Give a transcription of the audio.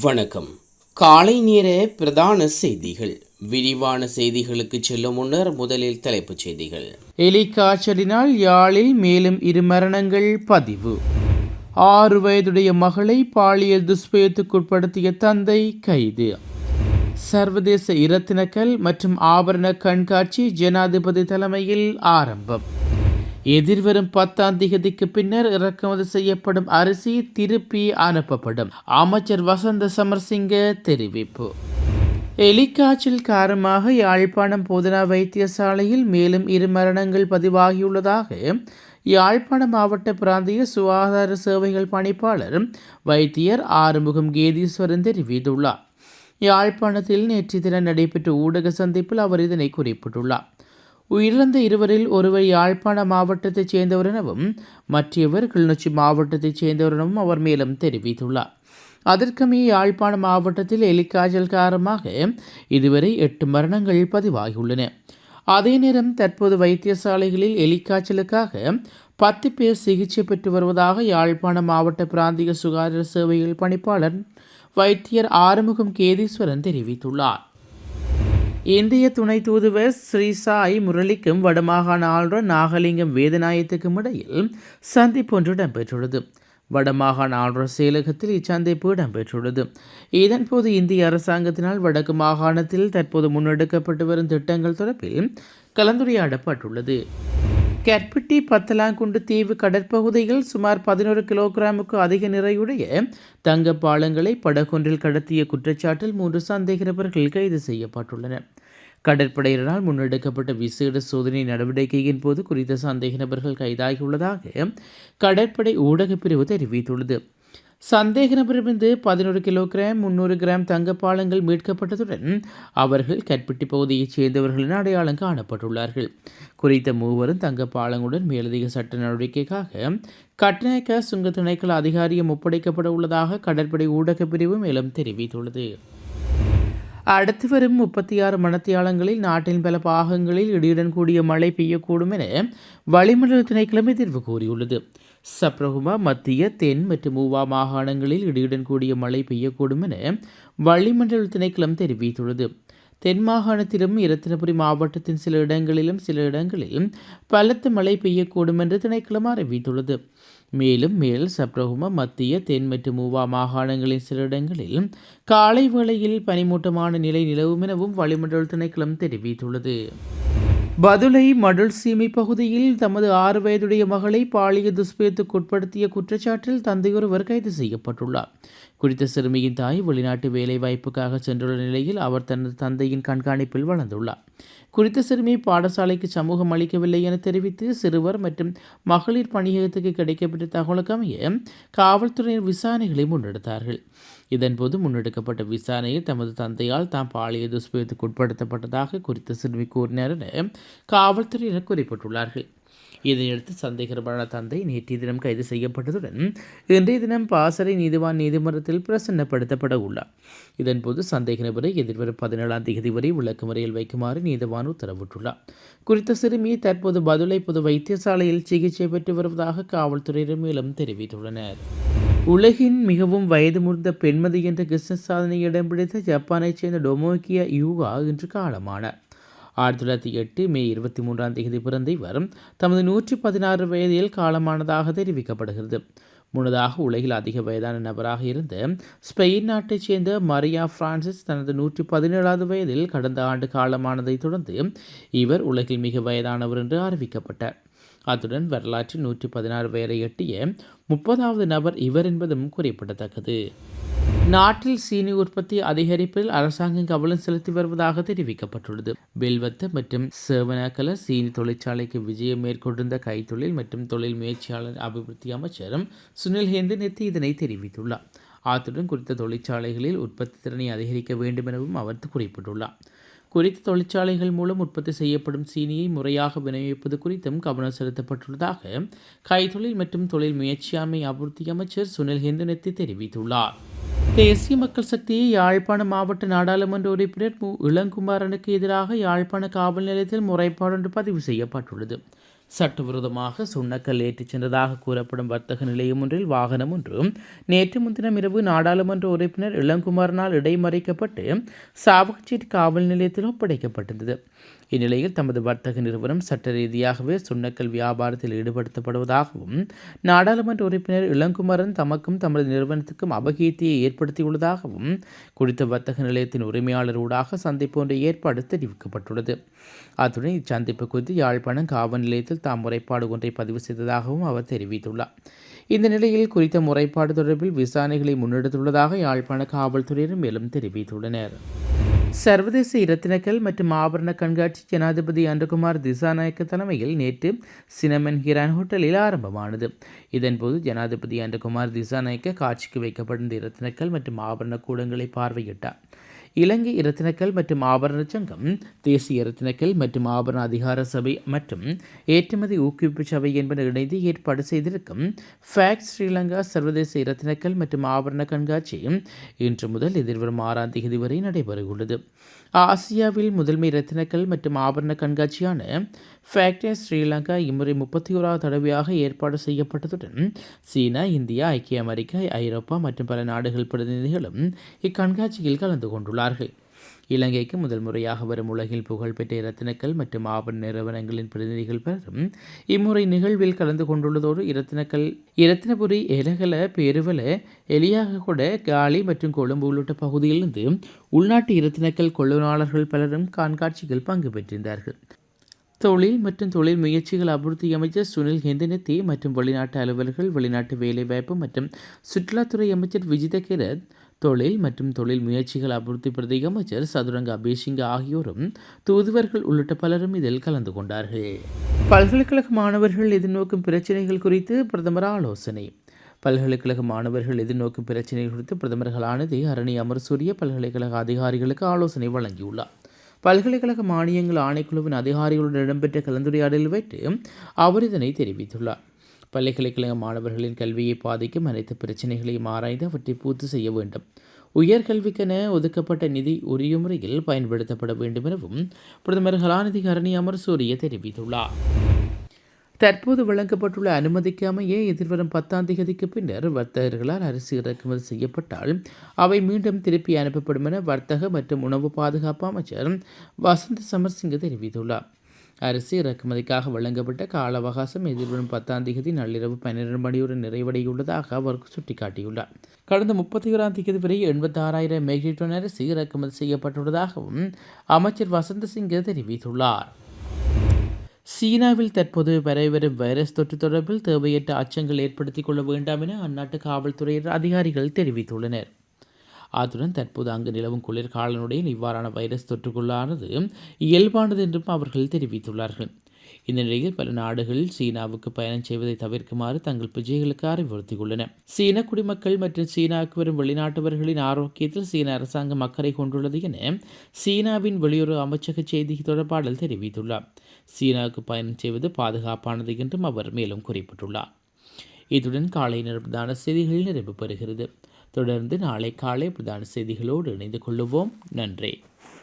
வணக்கம். காலை நேர பிரதான செய்திகள். விரிவான செய்திகளுக்கு செல்லும் முன்னர் முதலில் தலைப்புச் செய்திகள். எலிக்காய்ச்சலினால் யாழில் மேலும் இரு மரணங்கள் பதிவு. ஆறு வயதுடைய மகளை பாலியல் துஷ்பயத்துக்குட்படுத்திய தந்தை கைது. சர்வதேச இரத்தினக்கல் மற்றும் ஆபரண கண்காட்சி ஜனாதிபதி தலைமையில் ஆரம்பம். எதிர்வரும் பத்தாம் திகதிக்கு பின்னர் இறக்குமதி செய்யப்படும் அரிசி திருப்பி அனுப்பப்படும். அமைச்சர் வசந்த சமர்சிங்க தெரிவிப்பு. எலிக்காய்ச்சல் காரணமாக யாழ்ப்பாணம் போதனா வைத்தியசாலையில் மேலும் இரு மரணங்கள் பதிவாகியுள்ளதாக யாழ்ப்பாணம் மாவட்ட பிராந்திய சுகாதார சேவைகள் பணிப்பாளர் வைத்தியர் ஆறுமுகம் கேதீஸ்வரன் தெரிவித்துள்ளார். யாழ்ப்பாணத்தில் நேற்று தினம் நடைபெற்ற ஊடக சந்திப்பில் அவர் இதனை குறிப்பிட்டுள்ளார். உயிரிழந்த இருவரில் ஒருவர் யாழ்ப்பாண மாவட்டத்தைச் சேர்ந்தவர் எனவும் மற்றவர் கிளிநொச்சி மாவட்டத்தைச் சேர்ந்தவர் எனவும் அவர் மேலும் தெரிவித்துள்ளார். அதற்கமைய யாழ்ப்பாண மாவட்டத்தில் எலிக்காய்ச்சல் காரணமாக இதுவரை எட்டு மரணங்கள் பதிவாகியுள்ளன. அதே நேரம் தற்போது வைத்தியசாலைகளில் எலிக்காய்ச்சலுக்காக பத்து பேர் சிகிச்சை பெற்று வருவதாக யாழ்ப்பாண மாவட்ட பிராந்திய சுகாதார சேவைகள் பணிப்பாளர் வைத்தியர் ஆறுமுகம் கேதீஸ்வரன் தெரிவித்துள்ளார். இந்திய துணை தூதுவர் ஸ்ரீ சாய் முரளிக்கும் வடமாகாண ஆளுநர் நாகலிங்கம் வேதநாயத்துக்கும் இடையில் சந்திப்பு ஒன்று இடம்பெற்றுள்ளது. வடமாகாண ஆளுநர் செயலகத்தில் இச்சந்திப்பு இடம்பெற்றுள்ளது. இதன்போது இந்திய அரசாங்கத்தினால் வடக்கு மாகாணத்தில் தற்போது முன்னெடுக்கப்பட்டு வரும் திட்டங்கள் தொடர்பில் கலந்துரையாடப்பட்டுள்ளது. கெர்பிட்டி பத்தலாங்குண்டு தீவு கடற்பகுதியில் சுமார் பதினோரு கிலோகிராமுக்கு அதிக நிறையுடைய தங்க பாலங்களை படகொன்றில் கடத்திய குற்றச்சாட்டில் மூன்று சந்தேக நபர்கள் கைது செய்யப்பட்டுள்ளனர் கடற்படையினரால் முன்னெடுக்கப்பட்ட விசேட சோதனை நடவடிக்கையின் போது குறித்த சந்தேக நபர்கள் கைதாகியுள்ளதாக கடற்படை ஊடகப் பிரிவு தெரிவித்துள்ளது. சந்தேக நபரிடமிருந்து பதினோரு கிலோகிராம் முன்னூறு கிராம் தங்கப்பாலங்கள் மீட்கப்பட்டதுடன் அவர்கள் கட்பிட்டி பகுதியைச் சேர்ந்தவர்கள் என அடையாளம் காணப்பட்டுள்ளார்கள். குறித்த மூவரும் தங்கப்பாலங்களுடன் மேலதிக சட்ட நடவடிக்கைக்காக கட்டநாயக்க சுங்க திணைக்கள அதிகாரியம் ஒப்படைக்கப்பட உள்ளதாக கடற்படை ஊடகப் பிரிவு மேலும் தெரிவித்துள்ளது. அடுத்து வரும் முப்பத்தி ஆறு மணத்தியாலங்களில் நாட்டின் பல பாகங்களில் இடியுடன் கூடிய மழை பெய்யக்கூடும் என வளிமண்டல திணைக்களம் எதிர்வு கூறியுள்ளது. சப்ரகுமா மத்திய தென் மற்றும் மூவா மாகாணங்களில் இடியுடன் கூடிய மழை பெய்யக்கூடும் என வளிமண்டல திணைக்களம் தெரிவித்துள்ளது. தென் மாகாணத்திலும் இரத்தினபுரி மாவட்டத்தின் சில இடங்களிலும் சில இடங்களில் பலத்த மழை பெய்யக்கூடும் என்று திணைக்களம் அறிவித்துள்ளது. மேலும் மேல் சப்ரகும மத்திய தென் மற்றும் மூவா மாகாணங்களின் சில இடங்களில் காலை வேளையில் பனிமூட்டமான நிலை நிலவும் எனவும் வளிமண்டல திணைக்களம் தெரிவித்துள்ளது. பதுளை மடல் சீமை பகுதியில் தமது ஆறு வயதுடைய மகளை பாலிய துஷ்பிரயத்துக்கு உட்படுத்திய குற்றச்சாட்டில் தந்தையொருவர் கைது செய்யப்பட்டுள்ளார். குறித்த சிறுமியின் தாய் வெளிநாட்டு வேலைவாய்ப்புக்காக சென்றுள்ள நிலையில் அவர் தனது தந்தையின் கண்காணிப்பில் வளர்ந்துள்ளார். குறித்த சிறுமி பாடசாலைக்கு சமூகம் அளிக்கவில்லை என தெரிவித்து சிறுவர் மற்றும் மகளிர் பணியகத்துக்கு கிடைக்கப்பட்ட தகவலுக்கமைய காவல்துறையினர் விசாரணைகளை முன்னெடுத்தார்கள். இதன்போது முன்னெடுக்கப்பட்ட விசாரணையில் தமது தந்தையால் தாம் பாலியல் துஷ்பிரயத்துக்கு உட்படுத்தப்பட்டதாக குறித்த சிறுமி கூறினார் என காவல்துறையினர் குறிப்பிட்டுள்ளார்கள். இதனையடுத்து சந்தேகமான தந்தை நேற்றைய தினம் கைது செய்யப்பட்டதுடன் இன்றைய தினம் பாசறை நீதிவான் நீதிமன்றத்தில் பிரசன்னப்படுத்தப்பட உள்ளார். இதன்போது சந்தேக நபரை எதிர்வரும் பதினேழாம் தேதி வரை விளக்குமுறையில் வைக்குமாறு நீதிவான் உத்தரவிட்டுள்ளார். குறித்த சிறுமி தற்போது பதுளை பொது வைத்தியசாலையில் சிகிச்சை பெற்று வருவதாக காவல்துறையினர் மேலும் தெரிவித்துள்ளனர். உலகின் மிகவும் வயது முதிர்ந்த பெண்மதி என்ற கிறிஸ்தன் சாதனை இடம் பிடித்த ஜப்பானைச் சேர்ந்த டொமோக்கியா யூகா இன்று காலமானார். ஆயிரத்தி தொள்ளாயிரத்தி எட்டு மே இருபத்தி மூன்றாம் தேதி பிறந்த இவர் தமது நூற்றி பதினாறு வயதில் காலமானதாக தெரிவிக்கப்படுகிறது. முன்னதாக உலகில் அதிக வயதான நபராக இருந்த ஸ்பெயின் நாட்டைச் சேர்ந்த மரியா பிரான்சிஸ் தனது நூற்றி பதினேழாவது வயதில் கடந்த ஆண்டு காலமானதைத் தொடர்ந்து இவர் உலகில் மிக வயதானவர் என்று அறிவிக்கப்பட்டார். அத்துடன் வரலாற்றில் நூற்றி பதினாறு பேரை எட்டிய முப்பதாவது நபர் இவர் என்பதும் குறிப்பிடத்தக்கது. நாட்டில் சீனி உற்பத்தி அதிகரிப்பில் அரசாங்கம் கவனம் செலுத்தி வருவதாக தெரிவிக்கப்பட்டுள்ளது. பெல்வத்த மற்றும் சேவனாக்கல சீனி தொழிற்சாலைக்கு விஜயம் மேற்கொண்டிருந்த கைத்தொழில் மற்றும் தொழில் முயற்சியாளர் அபிவிருத்தி அமைச்சரும் சுனில் ஹேந்து நேற்று இதனை தெரிவித்துள்ளார். அத்துடன் குறித்த தொழிற்சாலைகளில் உற்பத்தி திறனை அதிகரிக்க வேண்டும் எனவும் அவர் குறிப்பிட்டுள்ளார். குறித்த தொழிற்சாலைகள் மூலம் உற்பத்தி செய்யப்படும் சீனியை முறையாக விநியோகிப்பது குறித்தும் கவனம் செலுத்தப்பட்டுள்ளதாக கைத்தொழில் மற்றும் தொழில் முயற்சியாண்மை அபிவிருத்தி அமைச்சர் சுனில் ஹெந்தனெத்தி தெரிவித்துள்ளார். தேசிய மக்கள் சக்தியை யாழ்ப்பாண மாவட்ட நாடாளுமன்ற உறுப்பினர் மு. இளங்குமாரனுக்கு எதிராக யாழ்ப்பாண காவல் நிலையத்தில் முறைப்பாடொன்று பதிவு செய்யப்பட்டுள்ளது. சட்டவிரோதமாக சுண்ணக்கல் ஏற்றிச் சென்றதாக கூறப்படும் வர்த்தக நிலையம் ஒன்றில் வாகனம் ஒன்று நேற்று முன்தினம் இரவு நாடாளுமன்ற உறுப்பினர் இளங்குமாரனால் இடைமறைக்கப்பட்டு சாவகச்சேரி காவல் நிலையத்தில் ஒப்படைக்கப்பட்டிருந்தது. இந்நிலையில் தமது வர்த்தக நிறுவனம் சட்ட ரீதியாகவே சுண்ணக்கல் வியாபாரத்தில் ஈடுபடுத்தப்படுவதாகவும் நாடாளுமன்ற உறுப்பினர் இளங்குமரன் தமக்கும் தமது நிறுவனத்துக்கும் அபகீர்த்தியை ஏற்படுத்தியுள்ளதாகவும் குறித்த வர்த்தக நிலையத்தின் உரிமையாளர் ஊடாக சந்திப்பு ஒன்று ஏற்பாடு தெரிவிக்கப்பட்டுள்ளது. அத்துடன் இச்சந்திப்பு குறித்து யாழ்ப்பாணம் காவல் நிலையத்தில் தாம் முறைப்பாடு ஒன்றை பதிவு செய்ததாகவும் அவர் தெரிவித்துள்ளார். இந்த நிலையில் குறித்த முறைப்பாடு தொடர்பில் விசாரணைகளை முன்னெடுத்துள்ளதாக யாழ்ப்பாண காவல்துறையினர் மேலும் தெரிவித்துள்ளனர். சர்வதேச இரத்தினக்கல் மற்றும் ஆபரண கண்காட்சி ஜனாதிபதி அன்றகுமார் திசாநாயக்க தலைமையில் நேற்று சினமன் ஹிரான் ஹோட்டலில் ஆரம்பமானது. இதன்போது ஜனாதிபதி அன்றகுமார் திசாநாயக்க காட்சிக்கு வைக்கப்பட்டிருந்த இரத்தினக்கல் மற்றும் ஆபரண கூடங்களை பார்வையிட்டார். இலங்கை இரத்தினக்கல் மற்றும் ஆபரண சங்கம் தேசிய இரத்தினக்கல் மற்றும் ஆபரண அதிகார சபை மற்றும் ஏற்றுமதி ஊக்குவிப்பு சபை என்பன இணைந்து ஏற்பாடு செய்திருக்கும் ஃபேக்ட் ஸ்ரீலங்கா சர்வதேச இரத்தினக்கல் மற்றும் ஆபரண கண்காட்சி இன்று முதல் எதிர்வரும் ஆறாம் தேதி வரை நடைபெறவுள்ளது. ஆசியாவில் முதன்மை இரத்தினக்கல் மற்றும் ஆபரண கண்காட்சியான ஃபேக்டே ஸ்ரீலங்கா இம்முறை முப்பத்தி ஓராவது தடவையாக ஏற்பாடு செய்யப்பட்டதுடன் சீனா இந்தியா ஐக்கிய அமெரிக்கா ஐரோப்பா மற்றும் பல நாடுகள் பிரதிநிதிகளும் இக்கண்காட்சியில் கலந்து கொண்டுள்ளார்கள். இலங்கைக்கு முதல் முறையாக வரும் உலகில் புகழ்பெற்ற இரத்தினக்கல் மற்றும் ஆபரண நிறுவனங்களின் பிரதிநிதிகள் பலரும் இம்முறை நிகழ்வில் கலந்து கொண்டுள்ளதோடு இரத்தினக்கல் இரத்தினபுரி எலகல பேருவல கூட காலி மற்றும் கொழும்பு உள்ளிட்ட பகுதியிலிருந்து உள்நாட்டு இரத்தினக்கல் கொள்ளுநாளர்கள் பலரும் கண்காட்சியில் பங்கு பெற்றிருந்தார்கள். தொழில் மற்றும் தொழில் முயற்சிகள் அபிவிருத்தி அமைச்சர் சுனில் ஹெந்தனத்தி மற்றும் வெளிநாட்டு அலுவலர்கள் வெளிநாட்டு வேலைவாய்ப்பு மற்றும் சுற்றுலாத்துறை அமைச்சர் விஜித கிரத் தொழில் மற்றும் தொழில் முயற்சிகள் அபிவிருத்தி பிரதி அமைச்சர் சதுரங்க அபேசிங்க ஆகியோரும் தூதுவர்கள் உள்ளிட்ட பலரும் இதில் கலந்து கொண்டார்கள். பல்கலைக்கழக மாணவர்கள் எதிர்நோக்கும் பிரச்சினைகள் குறித்து பிரதமர் ஆலோசனை. பல்கலைக்கழக மாணவர்கள் எதிர்நோக்கும் பிரச்சினைகள் குறித்து பிரதமர்களானது அரணி அமர்சூரிய பல்கலைக்கழக அதிகாரிகளுக்கு ஆலோசனை வழங்கியுள்ளார். பல்கலைக்கழக மானியங்கள் ஆணைக்குழுவின் அதிகாரிகளுடன் இடம்பெற்ற கலந்துரையாடலில் வைத்து அவர் இதனை தெரிவித்துள்ளார். பல்கலைக்கழக மாணவர்களின் கல்வியை பாதிக்கும் அனைத்து பிரச்சனைகளையும் ஆராய்ந்து அவற்றை பூர்த்தி செய்ய வேண்டும். உயர்கல்விக்கென ஒதுக்கப்பட்ட நிதி உரிய முறையில் பயன்படுத்தப்பட வேண்டும் எனவும் பிரதமர் கலாநிதி கரணி அமர்சூரிய தெரிவித்துள்ளார். தற்போது வழங்கப்பட்டுள்ள அனுமதிக்காமையே எதிர்வரும் பத்தாம் தேதிக்கு பின்னர் வர்த்தகர்களால் அரிசி இறக்குமதி செய்யப்பட்டால் அவை மீண்டும் திருப்பி அனுப்பப்படும் என வர்த்தக மற்றும் உணவு பாதுகாப்பு அமைச்சர் வசந்த் சமர்சிங்க தெரிவித்துள்ளார். அரிசி இறக்குமதிக்காக வழங்கப்பட்ட கால அவகாசம் எதிர்வரும் பத்தாம் தேதி நள்ளிரவு பன்னிரண்டு மணியுடன் நிறைவடையுள்ளதாக அவர் சுட்டிக்காட்டியுள்ளார். கடந்த முப்பத்தி ஓராம் தேதி வரை எண்பத்தாறாயிரம் மெட்ரிக் டன் அரிசி இறக்குமதி செய்யப்பட்டுள்ளதாகவும் அமைச்சர் வசந்த சிங்க தெரிவித்துள்ளார். சீனாவில் தற்போது பரவிவரும் வைரஸ் தொற்று தொடர்பில் தேவையற்ற அச்சங்கள் ஏற்படுத்திக் கொள்ள வேண்டாம் என அந்நாட்டு காவல்துறையினர் அதிகாரிகள் தெரிவித்துள்ளனர். அத்துடன் தற்போது அங்கு நிலவும் குளிர்காலனுடைய இவ்வாறான வைரஸ் தொற்றுக்குள்ளானது இயல்பானது என்றும் அவர்கள் தெரிவித்துள்ளார்கள். இந்த நிலையில் பல நாடுகளில் சீனாவுக்கு பயணம் செய்வதை தவிர்க்குமாறு தங்கள் பிஜைகளுக்கு அறிவுறுத்தியுள்ளன. சீன குடிமக்கள் மற்றும் சீனாவுக்கு வரும் வெளிநாட்டவர்களின் ஆரோக்கியத்தில் சீன அரசாங்கம் அக்கறை கொண்டுள்ளது என சீனாவின் வெளியுறவு அமைச்சக செய்தி தொடர்பாளர் தெரிவித்துள்ளார். சீனாவுக்கு பயணம் செய்வது பாதுகாப்பானது என்றும் அவர் மேலும் குறிப்பிட்டுள்ளார். இத்துடன் காலை நிரப்பதான செய்திகள் நிறைவு பெறுகிறது. தொடர்ந்து நாளை காலை பிரதான செய்திகளோடு இணைந்து கொள்ளுவோம். நன்றி.